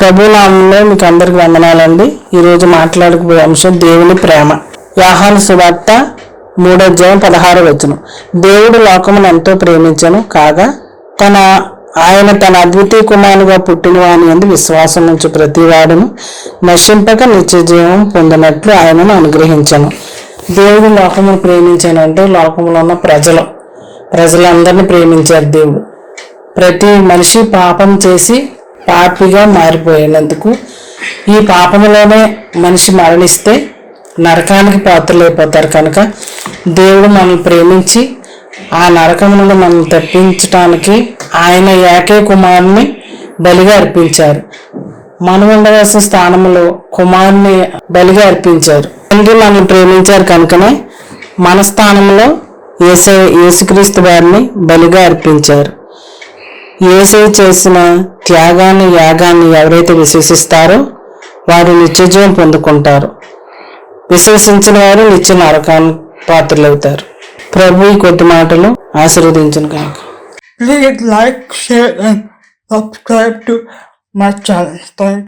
ప్రభునామంలో మీకు అందరికి వందనాలండి. ఈరోజు మాట్లాడకపోయే అంశం దేవుని ప్రేమ. యాహాను సువార్త మూడో అధ్యాయం పదహారు వచనం. దేవుడు లోకమును ఎంతో ప్రేమించను కాగా తన ఆయన తన అద్వితీయ కుమారుగా పుట్టిన వాని ఎందు విశ్వాసం నుంచి ప్రతివాడును నశింపక నిత్య జీవం పొందినట్లు ఆయనను అనుగ్రహించను. దేవుడు లోకమును ప్రేమించాను అంటే లోకంలో ఉన్న ప్రజలు. ప్రజలందరినీ ప్రేమించారు దేవుడు. ప్రతి మనిషి పాపం చేసి పాపిగా మారిపోయినందుకు ఈ పాపములోనే మనిషి మరణిస్తే నరకానికి పాత్రలైపోతారు కనుక దేవుడు మనల్ని ప్రేమించి ఆ నరకం నుండి మనల్ని తప్పించటానికి ఆయన ఏకే కుమారుని బలిగా అర్పించారు. మనం ఉండవలసిన స్థానంలో కుమారుని బలిగా అర్పించారు. తండ్రి మనల్ని ప్రేమించారు కనుకనే మన స్థానంలో ఏసే యేసుక్రీస్తు వారిని బలిగా అర్పించారు. ఏసై చేసిన త్యాగాన్ని యాగాన్ని ఎవరైతే విశ్వసిస్తారో వారు నిత్యజీవం పొందుకుంటారు విశ్వసించిన వారు నిత్య నరకాన్ని పాత్రలవుతారు ప్రభు ఈ కొద్ది మాటలు ఆశీర్వదించను కనుక Please like, share, and to to my channel. Thank.